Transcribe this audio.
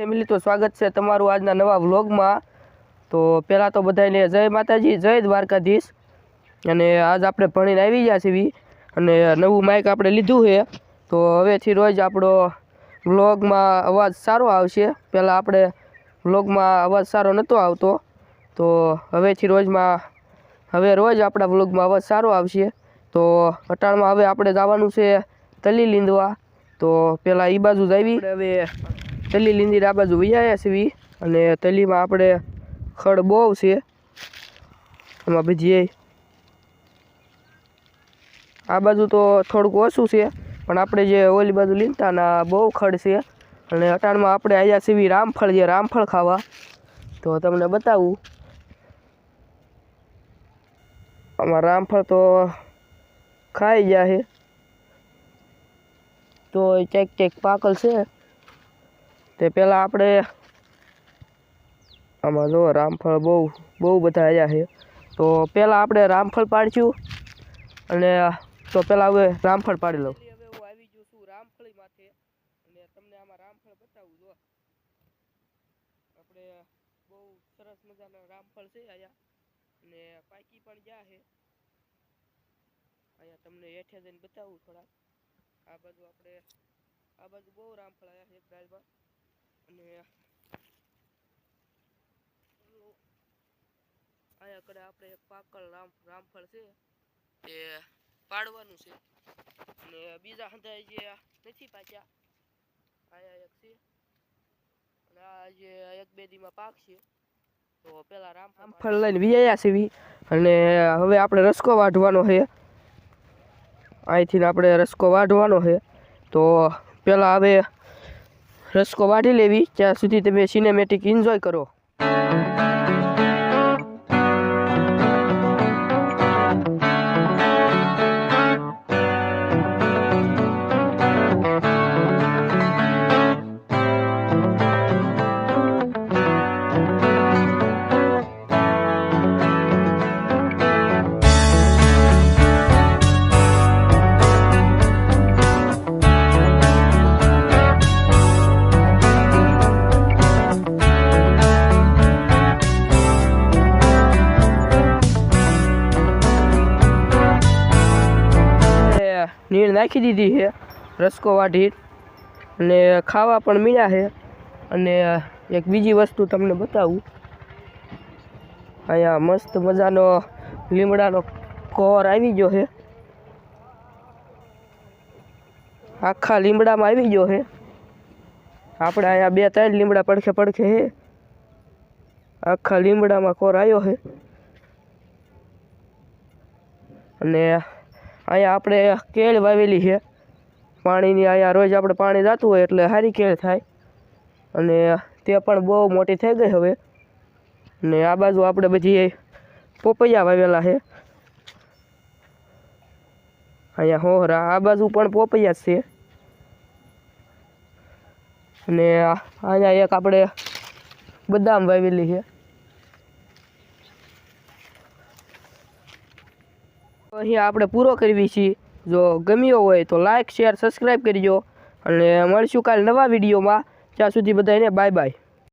Family તો સ્વાગત છે તમારું આજના નવા વ્લોગમાં. તો પહેલાં તો બધાને જય માતાજી, જય દ્વારકાધીશ. અને આજ આપણે ભણીને આવી ગયા છીએ અને નવું માઇક આપણે લીધું છે. તો હવેથી રોજ આપણો વ્લોગમાં અવાજ સારો આવશે. પહેલાં આપણે વ્લોગમાં અવાજ સારો નહોતો આવતો. તો હવેથી રોજમાં, હવે રોજ આપણા વ્લોગમાં અવાજ સારો આવશે. તો અટાણમાં હવે આપણે જવાનું છે તલી લીંદવા. તો પહેલાં એ બાજુ જ આવી. હવે તલી લીંદી આ બાજુ આવ્યા છીએ અને તલીમાં આપણે ખડ બહુ છે. એમાં ભજીએ. આ બાજુ તો થોડુંક ઓછું છે, પણ આપણે જે ઓલી બાજુ લીંતાના બહુ ખડ છે. અને અટાણમાં આપણે આવ્યા સીવી રામફળ, જે રામફળ ખાવા. તો તમને બતાવું. આમાં રામફળ તો ખાઈ ગયા છે. તો ક્યાંક ક્યાંક પાકલ છે. તે પહેલાં આપણે આમાં જો રામફળ બહુ બહુ બધા આવ્યા છે. તો પહેલાં આપણે રામફળ પાડશું અને તો પહેલાં હવે રામફળ પાડી લઉં. હવે હું આવી ગયો છું રામફળી અને તમને આમાં રામફળ બતાવું જો. આપણે બહુ સરસ મજાના રામફળ છે અહીંયા અને પાકી પણ ગયા છે. અહીંયા તમને હેઠે જઈને બતાવું થોડાક. આ બાજુ આપણે, આ બાજુ બહુ રામફળ આવ્યા છે ડાળમાં અને અહીંયા કડે આપણે પાકળ રામ, રામફળ છે તે પાડવાનું છે. અને બીજા હંધાય જે નથી પાક્યા, અહીંયા એક છે. અને આ જે એક બે દીમાં પાક છે, તો પેલા રામફળ લઈને વિયાયા છે અને હવે આપણે રસકો વાઢવાનો છે. અહીંથી આપણે રસકો વાઢવાનો છે. તો પહેલાં હવે રસકો વાટી લેવી. ત્યાં સુધી તમે સિનેમેટિક એન્જોય કરો. નીણ નાખી દીધી છે, રસકો વાઢી અને ખાવા પણ મીણ્યા છે. અને એક બીજી વસ્તુ તમને બતાવું. અહીંયા મસ્ત મજાનો લીમડાનો કોર આવી ગયો છે. આખા લીમડામાં આવી ગયો છે. આપણે અહીંયા બે ત્રણ લીમડા પડખે પડખે હે આખા લીમડામાં કોર આવ્યો છે. અને અહીંયા આપણે કેળ વાવેલી છે. પાણીની અહીંયા રોજ આપણે પાણી જાતું હોય એટલે સારી કેળ થાય. અને તે પણ બહુ મોટી થઈ ગઈ હવે. ને આ બાજુ આપણે બધી પોપૈયા વાવેલા છે. અહીંયા હોહરા આ બાજુ પણ પોપૈયા છે. અને અહીંયા એક આપણે બદામ વાવેલી છે. અહીંયા આપણે પૂરો કરવી છીએ. જો ગમ્યો હોય તો લાઇક શેર સબસ્ક્રાઈબ કરજો અને મળશું કાલે નવા વિડીયોમાં. ત્યાં સુધી બધાને બાય બાય